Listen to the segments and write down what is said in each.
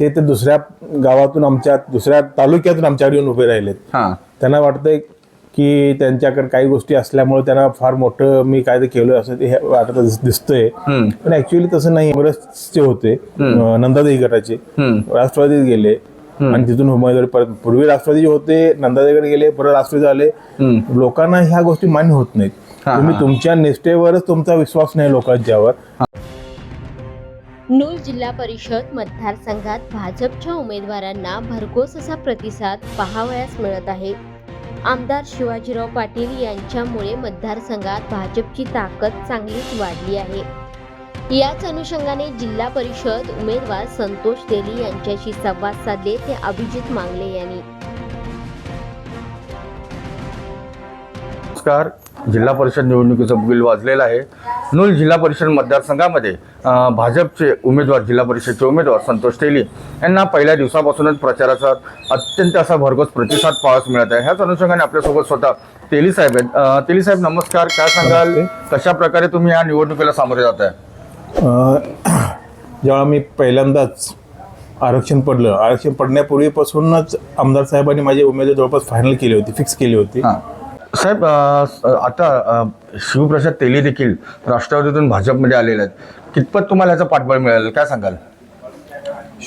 ते ते दुसऱ्या गावातून आमच्या दुसऱ्या तालुक्यातून आमच्याकडे येऊन उभे राहिलेत. हा. त्यांना वाटतंय की त्यांच्याकडे काही गोष्टी असल्यामुळे त्यांना फार मोठं मी काय ते केलं असं ते हे वाटत दिस- दिसतंय. हम्म. पण ऍक्च्युअली तसं नाही. काँग्रेसचे होते. अं, नंदादेवी गटाचे. राष्ट्रवादीत गेले. आणि तिथून उमेदवारी परत पूर्वी राष्ट्रवादी होते नंदादेवीकडे गेले परत राष्ट्रवादी आले हम्म. लोकांना ह्या गोष्टी मान्य होत नाहीत. तुम्ही. तुमच्या निष्ठेवरच तुमचा विश्वास नाही लोकांच्यावर. नूल जिल्हा परिषद मतदारसंघात भाजपच्या उमेदवारांना भरघोस असा प्रतिसाद पाहावयास मिळत आहे. आमदार शिवाजीराव पाटील यांच्यामुळे मतदारसंघात भाजपची ताकद चांगलीच वाढली आहे. याच अनुषंगाने जिल्हा परिषद उमेदवार संतोष तेली यांच्याशी संवाद साधले ते अभिजित मांगले यांनी. नमस्कार. जिल्हा परिषद निवडणुकीचं बिल वाजलेलं आहे. नूल जिल्हा परिषद मतदारसंघामध्ये भाजपचे उमेदवार जिल्हा परिषदचे उमेदवार संतोष तेली यांना पहिल्या दिवसापासूनच प्रचाराचा अत्यंत असा भरघोस प्रतिसाद पाहायला मिळत आहे. ह्याच अनुषंगाने आपल्यासोबत स्वतः तेली साहेब आहेत. तेली साहेब नमस्कार. काय सांगाल. कशा प्रकारे तुम्ही या निवडणुकीला सामोरे जात आहे? जेव्हा मी पहिल्यांदाच आरक्षण पडलं आरक्षण पडण्यापूर्वीपासूनच आमदार साहेबांनी माझी उमेदवारी जवळपास फायनल केली होती फिक्स केली होती. साहेब आता शिवप्रसाद तेली देखील राष्ट्रवादीतून भाजपमध्ये आलेले आहेत. कितपत तुम्हाला याचा पाठबळ मिळालं? काय सांगाल?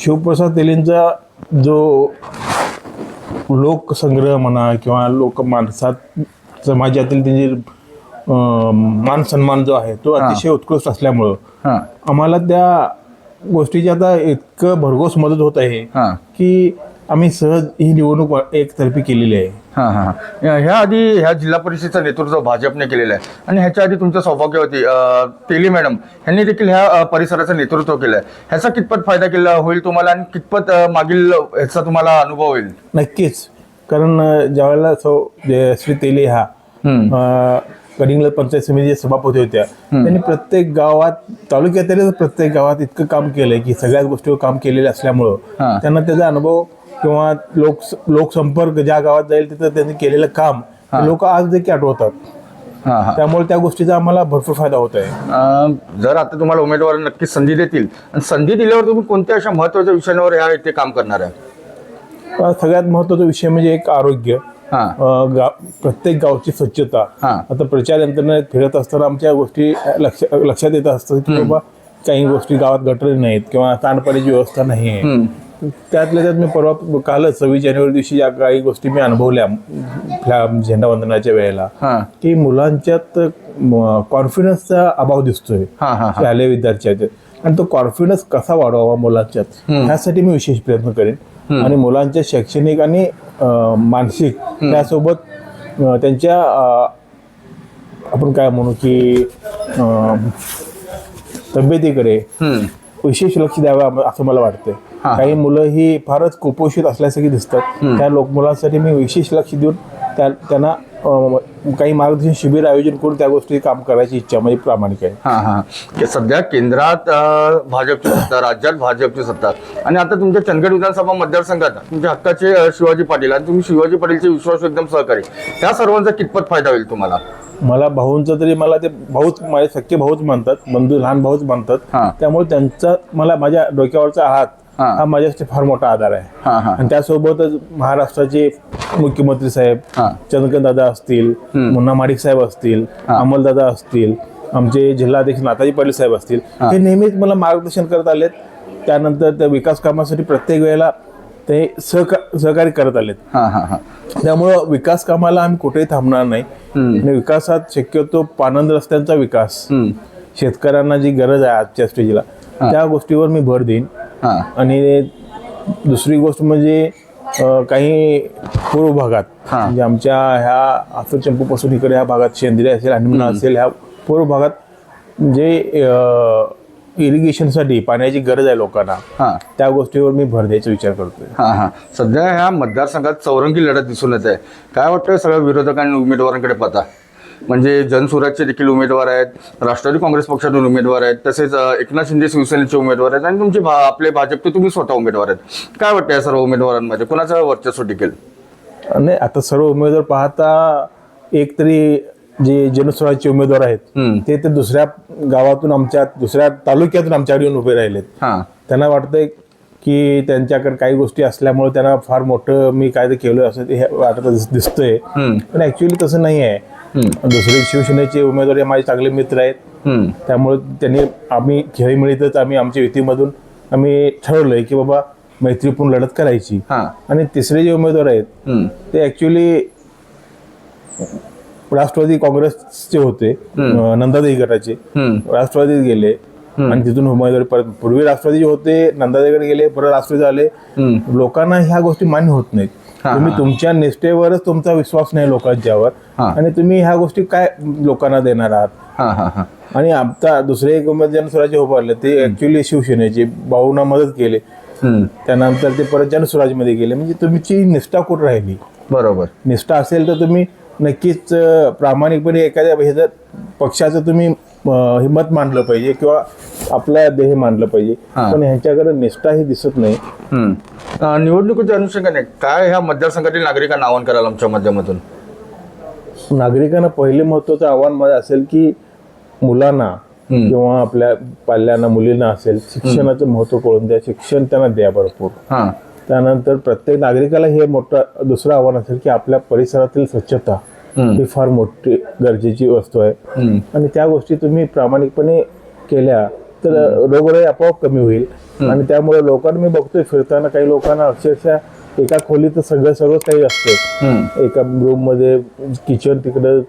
शिवप्रसाद तेलींचा जो लोकसंग्रह म्हणा किंवा लोक माणसात समाजातील त्यांची मान सन्मान जो आहे तो अतिशय उत्कृष्ट असल्यामुळं हां. आम्हाला त्या गोष्टीची आता इतकं भरघोस मदत होत आहे हां. की आम्ही सहज ही निवडणूक एकतर्फी केलेली आहे. हां हां हां. ह्या आधी ह्या जिल्हा परिषदेचं नेतृत्व भाजपने केलेलं आहे. आणि ह्याच्या आधी तुमचं सौभाग्यवती अं, तेली मॅडम यांनी देखील ह्या परिसराचं नेतृत्व केलं आहे ह्याचा कितपत फायदा केला होईल तुम्हाला आणि कितपत मागील ह्याचा तुम्हाला अनुभव होईल? नक्कीच. कारण ज्यावेळेला सौ जे श्री तेले. अं, कलिंगड पंचायत समितीच्या सभापती होत्या त्यांनी प्रत्येक गावात तालुक्यातील प्रत्येक गावात इतकं काम केलंय की सगळ्याच गोष्टीवर काम केलेलं असल्यामुळं हां. त्यांना त्याचा अनुभव किंवा लोक लोकसंपर्क ज्या गावात जाईल तिथं त्यांनी केलेलं काम लोक आज देखील आठवतात. त्यामुळे त्या गोष्टीचा आम्हाला भरपूर फायदा होत आहे जर आता तुम्हाला उमेदवार नक्कीच संधी देतील आणि संधी दिल्यावर तुम्ही कोणत्या अशा महत्त्वाच्या विषयांवर ह्या इथे काम करणार आहे? सगळ्यात महत्त्वाचा विषय म्हणजे एक आरोग्य. गा प्रत्येक गावची स्वच्छता. आता प्रचार यंत्रणेत फिरत असताना आमच्या गोष्टी लक्ष लक्षात येत असतात की बाबा काही गोष्टी गावात गटर नाहीत किंवा सांडपाण्याची व्यवस्था नाही आहे. त्यातल्या त्यात मी परवा कालच सव्वीस जानेवारी दिवशी या काही गोष्टी मी अनुभवल्या. ह्या झेंडावंदनाच्या वेळेला. की मुलांच्यात कॉन्फिडन्सचा अभाव दिसतोय. शालेय विद्यार्थ्यांच्यात आणि तो कॉन्फिडन्स कसा वाढवावा मुलांच्यात? ह्यासाठी मी विशेष प्रयत्न करेन. आणि मुलांच्या शैक्षणिक आणि मानसिक त्यासोबत त्यांच्या आपण काय म्हणू की तब्येतीकडे. विशेष लक्ष द्यावं असं मला वाटतंय. काही मुलं ही फारच कुपोषित असल्यासारखी दिसतात. त्या लोक मुलांसाठी मी विशेष लक्ष देऊन त्या त्यांना काही मार्गदर्शन शिबिर आयोजन करून त्या गोष्टी काम करायची इच्छा माझी प्रामाणिक आहे. हा हा. हे सध्या केंद्रात भाजपची सत्ता राज्यात भाजपची सत्ता. आणि आता तुमच्या चंदगड विधानसभा मतदारसंघात तुमच्या हक्काचे शिवाजी पाटील आणि तुम्ही शिवाजी पाटीलचे विश्वास एकदम सहकारी. त्या सर्वांचा कितपत फायदा होईल तुम्हाला? मला भाऊंचं तरी मला ते भाऊच माझे सख्खे भाऊच म्हणतात बंधू लहान भाऊच हा. म्हणतात त्यामुळे त्यांचा मला माझ्या डोक्यावरचा हात हा. हा माझ्यासाठी फार मोठा आधार आहे. हा हा. आणि त्यासोबतच महाराष्ट्राचे मुख्यमंत्री साहेब हा. चंद्रकांत दादा असतील मुन्ना माडिक साहेब असतील अमलदादा असतील आमचे जिल्हाध्यक्ष नाताजी पाटील साहेब असतील. हे नेहमीच मला मार्गदर्शन करत आलेत. त्यानंतर त्या विकास कामासाठी प्रत्येक वेळेला ते सहका सहकार्य करत आलेत. हा हा हा. त्यामुळं विकास कामाला आम्ही कुठेही थांबणार नाही. आणि विकासात शक्यतो पानंद रस्त्यांचा विकास. हम्म. शेतकऱ्यांना जी गरज आहे आजच्या स्टेजला त्या गोष्टीवर मी भर देईन. हा. आणि दुसरी गोष्ट म्हणजे अं, काही पूर्व भागात हा. म्हणजे आमच्या ह्या आसर चंपूपासून इकडे ह्या भागात सेंद्रिय असेल हनुमान असेल ह्या पूर्व भागात जे इरिगेशनसाठी पाण्याची गरज आहे लोकांना हा. त्या गोष्टीवर मी भर द्यायचा विचार करतोय. हा हा. सध्या ह्या मतदारसंघात चौरंगी लढत दिसून येत आहे. काय वाटतं सगळ्या विरोधकांनी उमेदवारांकडे पाहता? म्हणजे जनसुराजचे देखील उमेदवार आहेत राष्ट्रवादी काँग्रेस पक्षातून उमेदवार आहेत तसेच अ, एकनाथ शिंदे शिवसेनेचे उमेदवार आहेत आणि तुमचे भा- आपले भाजपचे तुम्ही स्वतः उमेदवार आहेत. काय वाटतं या सर्व उमेदवारांमध्ये? कुणाचं वर्चस्व टिकेल? नाही आता सर्व उमेदवार पाहता एक तरी जे जनस्वराज्य उमेदवार आहेत. ते ते दुसऱ्या गावातून आमच्या दुसऱ्या तालुक्यातून आमच्याकडे येऊन उभे राहिलेत हां त्यांना वाटतंय की त्यांच्याकडे काही गोष्टी असल्यामुळे त्यांना फार मोठं मी काय ते केलं असं ते वाटत दिस- दिसतंय. पण ऍक्च्युली तसं नाही आहे. दुसरे शिवसेनेचे उमेदवार हे माझे चांगले मित्र आहेत. त्यामुळे त्यांनी आम्ही खेळीमेळीतच आम्ही आमच्या युतीमधून आम्ही ठरवलंय की बाबा मैत्रीपूर्ण लढत करायची आणि तिसरे जे उमेदवार आहेत. ते ऍक्च्युली राष्ट्रवादी काँग्रेसचे होते नंदादेवी गटाचे. राष्ट्रवादीत गेले. आणि तिथून उमेदवारी परत पूर्वी राष्ट्रवादी होते नंदादेवीकडे गेले परत राष्ट्रवादी आले हम्म. लोकांना ह्या गोष्टी मान्य होत नाहीत. तुम्ही. तुमच्या निष्ठेवरच तुमचा विश्वास नाही लोकांच्यावर. आणि तुम्ही ह्या गोष्टी काय लोकांना देणार आहात? आणि आता दुसरे एक उमेदवार जनस्वराज्य उभारले ते ऍक्च्युली शिवसेनेचे. भाऊना मदत केले. त्यानंतर ते परत जनस्वराजमध्ये गेले म्हणजे तुमची निष्ठा कुठं राहिली? बरोबर. निष्ठा असेल तर तुम्ही नक्कीच प्रामाणिकपणे एखाद्या ह्याचं पक्षाचं तुम्ही अं, हे मत मांडलं पाहिजे किंवा आपला देह मांडलं पाहिजे. हा. पण ह्यांच्याकडे निष्ठा ही दिसत नाही. निवडणुकीच्या अनुषंगाने काय ह्या मतदारसंघातील नागरिकांना आवाहन कराल आमच्या माध्यमातून? नागरिकांना पहिले महत्वाचं आव्हान माझं असेल की मुलांना. किंवा आपल्या पाल्यांना मुलींना असेल शिक्षणाचं महत्त्व कळून द्या. शिक्षण त्यांना द्या भरपूर. हा. त्यानंतर प्रत्येक नागरिकाला हे मोठं दुसरं आव्हान असेल की आपल्या परिसरातील स्वच्छता. ही फार मोठी गरजेची वस्तू आहे. आणि त्या गोष्टी तुम्ही प्रामाणिकपणे केल्या तर रोगराई आपोआप कमी होईल आणि त्यामुळे लोकांना मी बघतोय फिरताना काही लोकांना अक्षरशः एका खोलीत सगळं सर्वच काही असते. एका रूममध्ये किचन तिकडं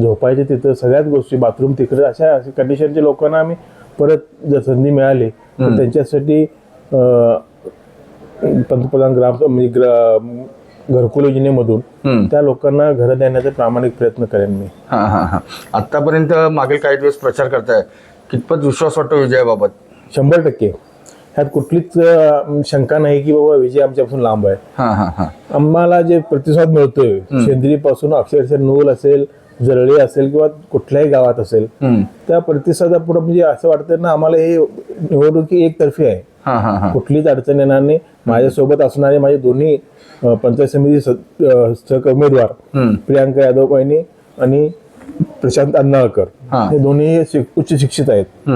झोपायचे तिथं सगळ्याच गोष्टी बाथरूम तिकडे अशा कंडिशनच्या लोकांना आम्ही परत जर संधी मिळाली तर त्यांच्यासाठी पंतप्रधान ग्राम म्हणजे ग्र- घरकुल योजनेमधून. त्या लोकांना घरं देण्याचा प्रामाणिक प्रयत्न करेन मी. हा हा हा. आतापर्यंत मागील काही दिवस प्रचार करताय. कितपत विश्वास वाटतो विजयाबाबत? शंभर टक्के. ह्यात कुठलीच अं, शंका नाही की बाबा विजय आमच्यापासून लांब आहे. हा हा हा. आम्हाला जे प्रतिसाद मिळतोय शेंद्रीपासून अक्षरशः नूल असेल जरळी असेल किंवा कुठल्याही गावात असेल हम्म. त्या प्रतिसादापुढे म्हणजे असं वाटतं ना आम्हाला हे निवडणुकी एकतर्फी आहे. हा हा हा. कुठलीच अडचण येणार नाही. माझ्यासोबत असणारे माझे दोन्ही पंचायत समिती सहक उमेदवार. प्रियांका यादव बहिणी आणि प्रशांत अन्नाळकर हा. दोन्ही उच्च शिक्षित आहेत.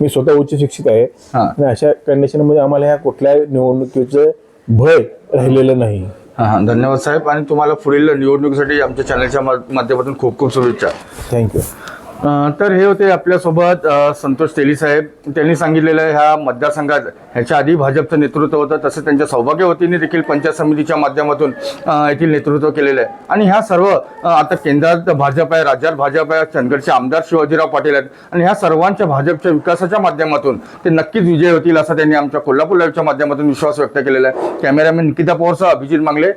मी स्वतः उच्च शिक्षित आहे. आणि अशा कंडिशनमध्ये आम्हाला ह्या कुठल्याही निवडणुकीचं भय राहिलेलं नाही हा धन्यवाद साहेब आणि तुम्हाला पुढील निवडणुकीसाठी आमच्या चॅनलच्या माध्यमातून खूप खूप शुभेच्छा थँक्यू तर हे होते आपल्यासोबत संतोष तेली साहेब. त्यांनी सांगितलेलं आहे ह्या मतदारसंघात ह्याच्या आधी भाजपचं नेतृत्व होतं तसं त्यांच्या सौभाग्यवतीने देखील पंचायत समितीच्या माध्यमातून येथील नेतृत्व केलेलं आहे. आणि ह्या सर्व आता केंद्रात भाजप आहे राज्यात भाजप आहे चंदगडचे आमदार शिवाजीराव पाटील आहेत. आणि ह्या सर्वांच्या भाजपच्या विकासाच्या माध्यमातून ते नक्कीच विजय होतील असा त्यांनी आमच्या कोल्हापूर लाईव्हच्या माध्यमातून विश्वास व्यक्त केलेला आहे. कॅमेरामॅन निकिता पवारसह अभिजित मांगले.